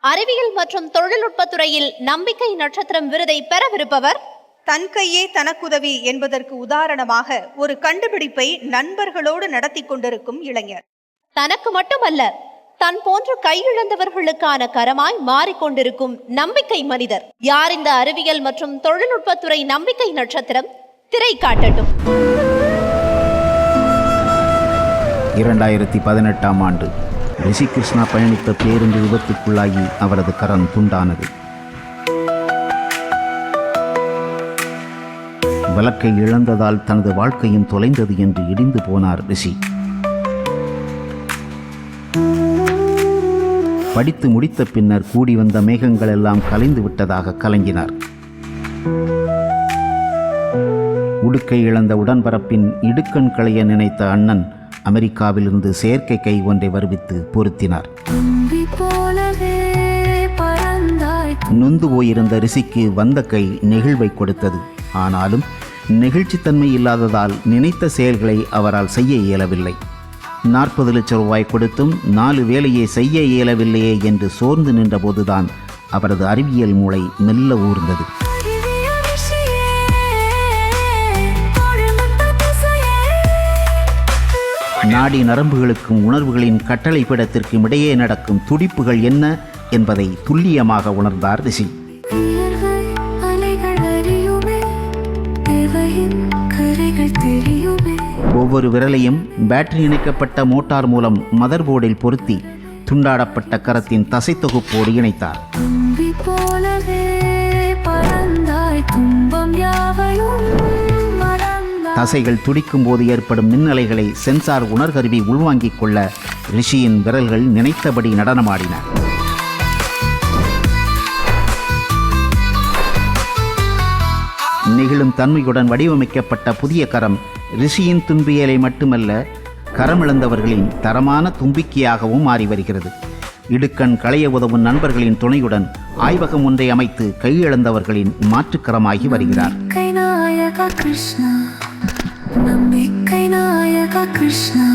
அறிவியல் மற்றும் தொழில்நுட்பத் துறையில் நம்பிக்கை நட்சத்திரம் விருதை பெறவிருப்பவர் தன் கையே தனக்குதவி என்பதற்கு உதாரணமாக ஒரு கண்டுபிடிப்பை நண்பர்களோடு நடத்தி கொண்டிருக்கும் இளைஞர். தனக்கு மட்டுமல்ல தன் போன்ற கையிழந்தவர்களுக்கான கரமாய் மாறிக்கொண்டிருக்கும் நம்பிக்கை மனிதர். யார் இந்த அறிவியல் மற்றும் தொழில்நுட்பத் துறை நம்பிக்கை நட்சத்திரம்? திரை காட்டட்டும். இரண்டாயிரத்தி பதினெட்டாம் ஆண்டு. ரிஷிகிருஷ்ணா பயணித்த பேருந்து விபத்துக்குள்ளாகி அவரது கரம் துண்டானது. வழக்கை இழந்ததால் தனது வாழ்க்கையும் தொலைந்தது என்று இடிந்து போனார் ரிஷி. படித்து முடித்த பின்னர் கூடி வந்த மேகங்கள் எல்லாம் கலைந்து விட்டதாக கலங்கினார். உடுக்கை இழந்த உடன்பரப்பின் இடுக்கண் களைய நினைத்த அண்ணன் அமெரிக்காவிலிருந்து செயற்கை கை ஒன்றை வருவித்து பொருத்தினார். நொந்து போயிருந்த ரிஷிக்கு வந்த கை நெகிழ்வை கொடுத்தது. ஆனாலும் நெகிழ்ச்சித்தன்மை இல்லாததால் நினைத்த செயல்களை அவரால் செய்ய இயலவில்லை. நாற்பது லட்சம் ரூபாய் கொடுத்தும் நாலு வேலையை செய்ய இயலவில்லையே என்று சோர்ந்து நின்றபோதுதான் அவரது அறிவியல் மூளை மெல்ல ஊர்ந்தது. நாடி நரம்புகளுக்கும் உணர்வுகளின் கட்டளை பிடத்திற்கும் இடையே நடக்கும் துடிப்புகள் என்ன என்பதை துல்லியமாக உணர்ந்தார் ரிஷி. ஒவ்வொரு விரலையும் பேட்டரி இணைக்கப்பட்ட மோட்டார் மூலம் மதர்போர்டில் பொருத்தி துண்டாடப்பட்ட கரத்தின் தசைத்தொகுப்போடு இணைத்தார். தசைகள் துடிக்கும் போது ஏற்படும் மின்னலைகளை சென்சார் உணர்கருவி உள்வாங்கிக் கொள்ள ரிஷியின் விரல்கள் நினைத்தபடி நடனமாடின. நெகிழும் தன்மையுடன் வடிவமைக்கப்பட்ட புதிய கரம் ரிஷியின் துன்பியலை மட்டுமல்ல கரமிழந்தவர்களின் தரமான தும்பிக்கையாகவும் மாறி வருகிறது. இடுக்கண் களைய உதவும் நண்பர்களின் துணையுடன் ஆய்வகம் ஒன்றை அமைத்து கையிழந்தவர்களின் மாற்றுக்கரமாகி வருகிறார். கிருஷ்ணா. நம்பிக்கை நாயக கிருஷ்ணா.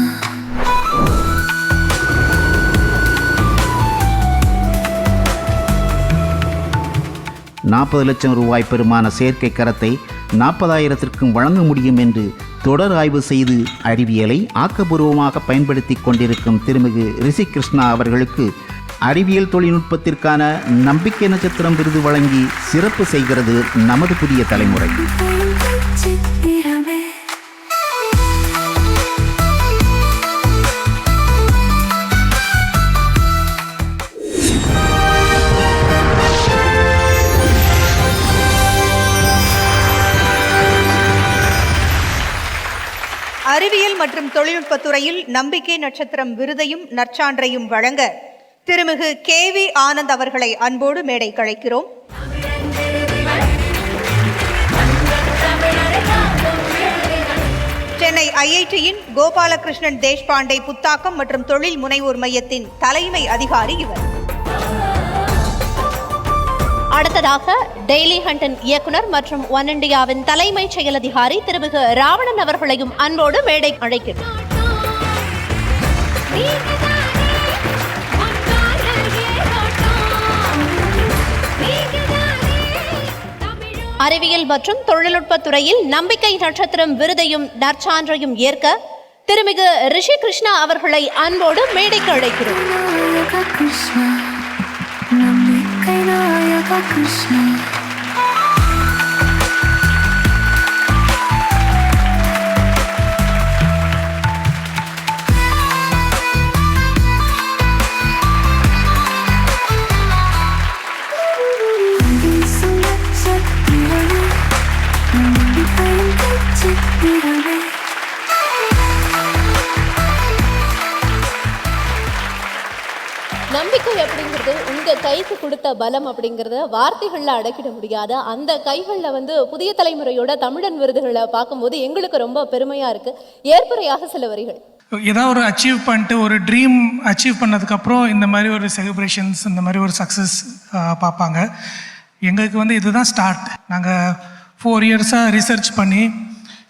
நாற்பது லட்சம் ரூபாய் பெருமான செயற்கை கரத்தை நாற்பதாயிரத்திற்கும் வழங்க முடியும் என்று தொடர் ஆய்வு செய்து அறிவியலை ஆக்கபூர்வமாக பயன்படுத்தி கொண்டிருக்கும் திருமிகு ரிஷி கிருஷ்ணா அவர்களுக்கு அறிவியல் தொழில்நுட்பத்திற்கான நம்பிக்கை நட்சத்திரம் விருது வழங்கி சிறப்பு செய்கிறது நமது புதிய தலைமுறை. மற்றும் தொழில்நுட்பத் துறையில் நம்பிக்கை நட்சத்திரம் விருதையும் நற்சான்றையும் வழங்க திருமிகு கே வி ஆனந்த் அவர்களை அன்போடு மேடை கழைக்கிறோம் சென்னை ஐஐடியின் கோபாலகிருஷ்ணன் தேஷ்பாண்டே புத்தாக்கம் மற்றும் தொழில் முனைவோர் மையத்தின் தலைமை அதிகாரி இவர். அடுத்ததாக டெய்லி ஹண்டன் இயக்குனர் மற்றும் ஒன் இண்டியாவின் தலைமைச் செயல் அதிகாரி திருமிகு ராவணன் அவர்களையும் அன்போடு மேடை அழைக்கிறோம். அறிவியல் மற்றும் தொழில்நுட்பத் துறையில் நம்பிக்கை நட்சத்திரம் விருதையும் நற்சான்றையும் ஏற்க திருமிகு ரிஷி கிருஷ்ணா அவர்களை அன்போடு மேடைக்கு அழைக்கிறோம். நாயக கிருஷ்ணா நம்பிக்கை அப்படிங்கிறது உங்க கைக்கு கொடுத்த பலம் அப்படிங்கறத வார்த்தைகள்ல அடக்கிட முடியாத அந்த கைகள்ல வந்து புதிய தலைமுறையோட தமிழன் விருதுகளை பார்க்கும்போது எங்களுக்கு ரொம்ப பெருமையா இருக்கு. ஏற்புரையாக சில வரிகள். ஏதாவது ஒரு அச்சீவ் பண்ணிட்டு ஒரு ட்ரீம் அச்சீவ் பண்ணதுக்கப்புறம் இந்த மாதிரி ஒரு செலிப்ரேஷன்ஸ் இந்த மாதிரி ஒரு சக்ஸஸ் பார்ப்பாங்க. எங்களுக்கு வந்து இதுதான் ஸ்டார்ட் நாங்கள் ஃபோர் இயர்ஸாக ரிசர்ச் பண்ணி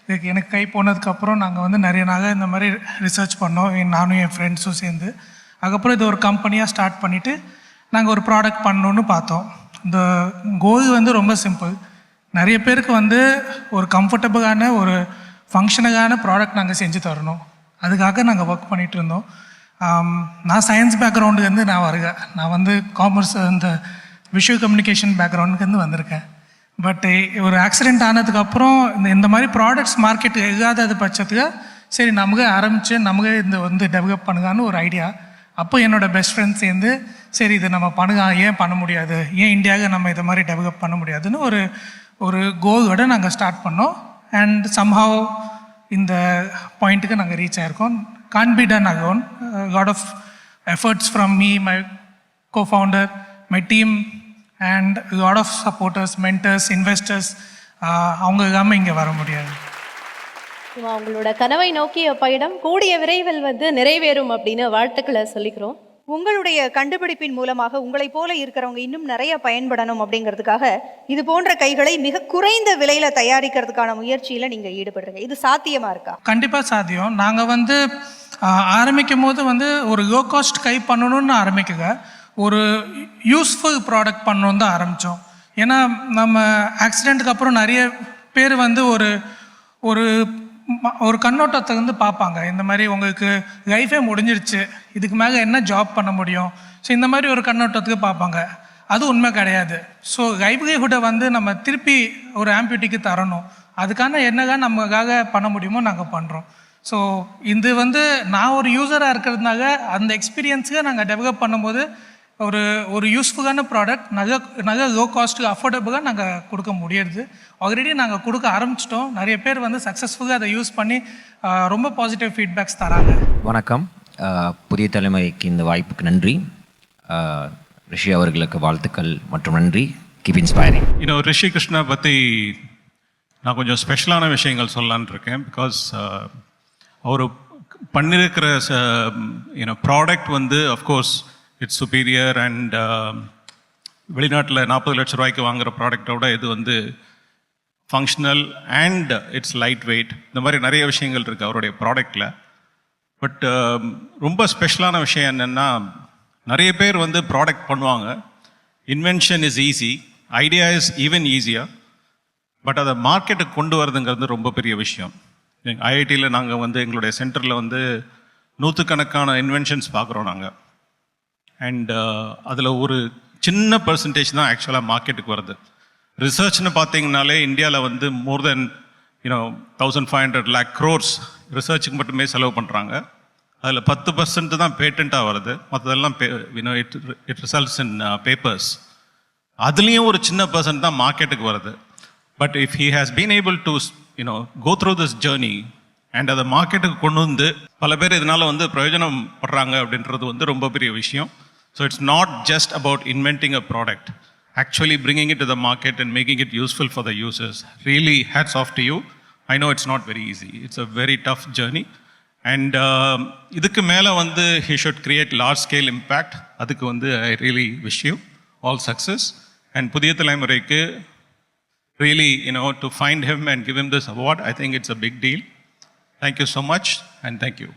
இதுக்கு எனக்கு கை போனதுக்கப்புறம் நாங்கள் வந்து நிறைய நாள் இந்த மாதிரி ரிசர்ச் பண்ணோம். நானும் என் ஃப்ரெண்ட்ஸும் சேர்ந்து. அதுக்கப்புறம் இது ஒரு கம்பெனியாக ஸ்டார்ட் பண்ணிவிட்டு நாங்கள் ஒரு ப்ராடக்ட் பண்ணணுன்னு பார்த்தோம். இந்த கோல் வந்து ரொம்ப சிம்பிள் நிறைய பேருக்கு வந்து ஒரு கம்ஃபர்டபுளான ஒரு ஃபங்க்ஷனுக்கான ப்ராடக்ட் நாங்கள் செஞ்சு தரணும். அதுக்காக நாங்கள் ஒர்க் பண்ணிகிட்டு இருந்தோம். நான் சயின்ஸ் பேக்ரவுண்டுலேருந்து நான் வருகேன் நான் வந்து காமர்ஸ் இந்த விஷுவல் கம்யூனிகேஷன் பேக்ரவுண்டுலேருந்து வந்திருக்கேன். பட் ஒரு ஆக்சிடென்ட் ஆனதுக்கப்புறம் இந்த இந்த மாதிரி ப்ராடக்ட்ஸ் மார்க்கெட் இல்லாதது பட்சத்துக்கு சரி நமக்கு ஆரம்பித்து நமக்கு இந்த வந்து டெவலப் பண்ணுகான்னு ஒரு ஐடியா அப்போ என்னோட பெஸ்ட் ஃப்ரெண்ட் சேர்ந்து சரி இது நம்ம பண்ணுகா ஏன் பண்ண முடியாது? ஏன் இந்தியாவுக்கு நம்ம இதை மாதிரி டெவலப் பண்ண முடியாதுன்னு ஒரு ஒரு கோலோட நாங்கள் ஸ்டார்ட் பண்ணோம். அண்ட் சம்ஹவ் இந்த பாயிண்ட்டுக்கு நாங்கள் reach ஆயிருக்கோம். Can be done alone lot of efforts from me my cofounder my team and and of supporters mentors supporters, mentors, uh, அவங்க இல்லாமல் இங்கே வர முடியாது. இவன் அவங்களோட கனவை நோக்கிய பயணம் கூடிய விரைவில் வந்து நிறைவேறும் அப்படின்னு வாழ்த்துக்களை சொல்லிக்கிறோம். உங்களுடைய கண்டுபிடிப்பின் மூலமாக உங்களைப் போல இருக்கிறவங்க இன்னும் நிறைய பயன்படணும் அப்படிங்கிறதுக்காக இது போன்ற கைகளை மிக குறைந்த விலையில தயாரிக்கிறதுக்கான முயற்சியில நீங்க ஈடுபடுறீங்க இது சாத்தியமா இருக்கா? கண்டிப்பாக சாத்தியம். நாங்கள் வந்து ஆரம்பிக்கும் போது வந்து ஒரு லோ காஸ்ட் கை பண்ணணும்னு ஆரம்பிக்கல. ஒரு யூஸ்ஃபுல் ப்ராடக்ட் பண்ணணும்னு தான் ஆரம்பித்தோம் ஏன்னா நம்ம ஆக்சிடெண்ட்டுக்கு அப்புறம் நிறைய பேர் வந்து ஒரு ஒரு ஒரு கண்ணோட்டத்தை வந்து பார்ப்பாங்க. இந்த மாதிரி உங்களுக்கு லைஃபே முடிஞ்சிருச்சு இதுக்கு மேலே என்ன ஜாப் பண்ண முடியும்? ஸோ இந்த மாதிரி ஒரு கண்ணோட்டத்துக்கு பார்ப்பாங்க. அது உண்மை கிடையாது. ஸோ லைவ்லிஹுட்டை வந்து நம்ம திருப்பி ஒரு ஆம்பியூட்டிக்கு தரணும். அதுக்கான என்னதான் நமக்காக பண்ண முடியுமோ நாங்கள் பண்ணுறோம் ஸோ இது வந்து நான் ஒரு யூஸராக இருக்கிறதுனால அந்த எக்ஸ்பீரியன்ஸுக்கு நாங்கள் டெவலப் பண்ணும்போது ஒரு ஒரு யூஸ்ஃபுல்லான ப்ராடக்ட் நல்ல நல்ல லோ காஸ்ட்டுக்கு அஃபோர்டபுளாக நாங்கள் கொடுக்க முடியுது ஆல்ரெடி நாங்கள் கொடுக்க ஆரம்பிச்சிட்டோம். நிறைய பேர் வந்து சக்ஸஸ்ஃபுல்லாக அதை யூஸ் பண்ணி ரொம்ப பாசிட்டிவ் ஃபீட்பேக்ஸ் தராங்க. வணக்கம். புதிய தலைமுறைக்கு இந்த வாய்ப்புக்கு நன்றி. ரிஷி அவர்களுக்கு வாழ்த்துக்கள் மற்றும் நன்றி. கீப் இன்ஸ்பைரிங் இன்னும் ரிஷி கிருஷ்ணா பற்றி நான் கொஞ்சம் ஸ்பெஷலான விஷயங்கள் சொல்லலான்னு இருக்கேன். பிகாஸ் அவர் பண்ணியிருக்கிற யூனோ ப்ராடக்ட் வந்து of course it's superior and வெளிநாட்டில் நாற்பது லட்ச ரூபாய்க்கு வாங்குகிற ப்ராடக்டோட இது வந்து functional and it's light weight இந்த மாதிரி நிறைய விஷயங்கள் இருக்குது அவருடைய ப்ராடக்டில் பட் um, ரொம்ப ஸ்பெஷலான விஷயம் என்னென்னா நிறைய பேர் வந்து ப்ராடக்ட் பண்ணுவாங்க. Invention is easy idea is even ஈஸியாக பட் அதை மார்க்கெட்டுக்கு கொண்டு வரதுங்கிறது ரொம்ப பெரிய விஷயம். ஐஐடியில் நாங்கள் வந்து எங்களுடைய சென்டரில் வந்து நூற்றுக்கணக்கான இன்வென்ஷன்ஸ் பார்க்குறோம் நாங்கள் அண்ட் uh, அதில் ஒரு சின்ன பர்சன்டேஜ் தான் ஆக்சுவலாக மார்க்கெட்டுக்கு வருது. ரிசர்ச்னு பார்த்தீங்கனாலே இந்தியாவில் வந்து more than you know thousand five hundred lakh crores ரிசர்ச்சுக்கு மட்டுமே செலவு பண்ணுறாங்க அதில் பத்து பர்சன்ட் தான் பேட்டண்ட்டாக வருது. மற்றதெல்லாம் பே you know it it results in papers அதுலேயும் ஒரு சின்ன பர்சன்ட் தான் மார்க்கெட்டுக்கு வருது. But if he has been able to you know go through this journey and அதை மார்க்கெட்டுக்கு கொண்டு வந்து பல பேர் இதனால் வந்து பிரயோஜனம் படுறாங்க அப்படின்றது வந்து ரொம்ப பெரிய விஷயம். So it's not just about inventing a product actually bringing it to the market and making it useful for the users really hats off to you I know it's not very easy it's a very tough journey and இதுக்கு மேலே வந்து he should create large scale impact அதுக்கு வந்து I really wish you all success and புதிய தலைமுறைக்கு really, you know, to find him and give him this award, I think it's a big deal. Thank you so much, and thank you.